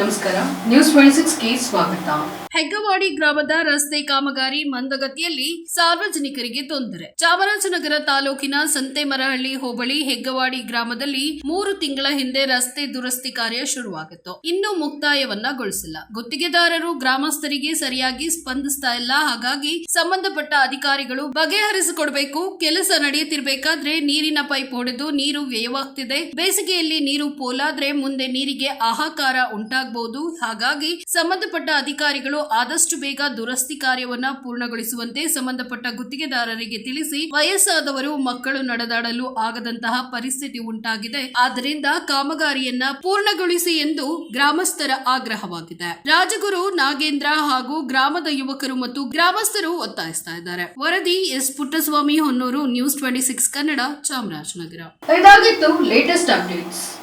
ನಮಸ್ಕಾರ. News twenty ಸಿಕ್ಸ್ಗೆ ಸ್ವಾಗತ. ಹೆಗ್ಗವಾಡಿ ಗ್ರಾಮದ ರಸ್ತೆ ಕಾಮಗಾರಿ ಮಂದಗತಿಯಲ್ಲಿ ಸಾರ್ವಜನಿಕರಿಗೆ ತೊಂದರೆ. ಚಾಮರಾಜನಗರ ತಾಲೂಕಿನ ಸಂತೆಮರಹಳ್ಳಿ ಹೋಬಳಿ ಹೆಗ್ಗವಾಡಿ ಗ್ರಾಮದಲ್ಲಿ ಮೂರು ತಿಂಗಳ ಹಿಂದೆ ರಸ್ತೆ ದುರಸ್ತಿ ಕಾರ್ಯ ಶುರುವಾಗಿತ್ತು. ಇನ್ನೂ ಮುಕ್ತಾಯವನ್ನಗೊಳಿಸಿಲ್ಲ. ಗುತ್ತಿಗೆದಾರರು ಗ್ರಾಮಸ್ಥರಿಗೆ ಸರಿಯಾಗಿ ಸ್ಪಂದಿಸ್ತಾ ಇಲ್ಲ. ಹಾಗಾಗಿ ಸಂಬಂಧಪಟ್ಟ ಅಧಿಕಾರಿಗಳು ಬಗೆಹರಿಸಿಕೊಡ್ಬೇಕು, ಕೆಲಸ ನಡೆಯುತ್ತಿರಬೇಕಾದ್ರೆ ನೀರಿನ ಪೈಪ್ ಹೊಡೆದು ನೀರು ವ್ಯಯವಾಗ್ತಿದೆ. ಬೇಸಿಗೆಯಲ್ಲಿ ನೀರು ಪೋಲಾದ್ರೆ ಮುಂದೆ ನೀರಿಗೆ ಹಾಹಾಕಾರ ಉಂಟಾಗಬಹುದು ಹಾಗಾಗಿ ಸಂಬಂಧಪಟ್ಟ ಅಧಿಕಾರಿಗಳು ಆದಷ್ಟು ಬೇಗ ದುರಸ್ತಿ ಕಾರ್ಯವನ್ನ ಪೂರ್ಣಗೊಳಿಸುವಂತೆ ಸಂಬಂಧಪಟ್ಟ ಗುತ್ತಿಗೆದಾರರಿಗೆ ತಿಳಿಸಿ ವಯಸ್ಸಾದವರು ಮಕ್ಕಳು ನಡೆದಾಡಲು ಆಗದಂತಹ ಪರಿಸ್ಥಿತಿ ಉಂಟಾಗಿದೆ. ಆದ್ದರಿಂದ ಕಾಮಗಾರಿಯನ್ನ ಪೂರ್ಣಗೊಳಿಸಿ ಎಂದು ಗ್ರಾಮಸ್ಥರ ಆಗ್ರಹವಾಗಿದೆ. ರಾಜಗುರು ನಾಗೇಂದ್ರ ಹಾಗೂ ಗ್ರಾಮದ ಯುವಕರು ಮತ್ತು ಗ್ರಾಮಸ್ಥರು ಒತ್ತಾಯಿಸ್ತಾ ಇದ್ದಾರೆ. ವರದಿ S. Puttaswamy Honnur, news twenty six Kannada, Chamarajanagar. ಇದಾಗಿತ್ತು ಲೇಟೆಸ್ಟ್ ಅಪ್ಡೇಟ್ಸ್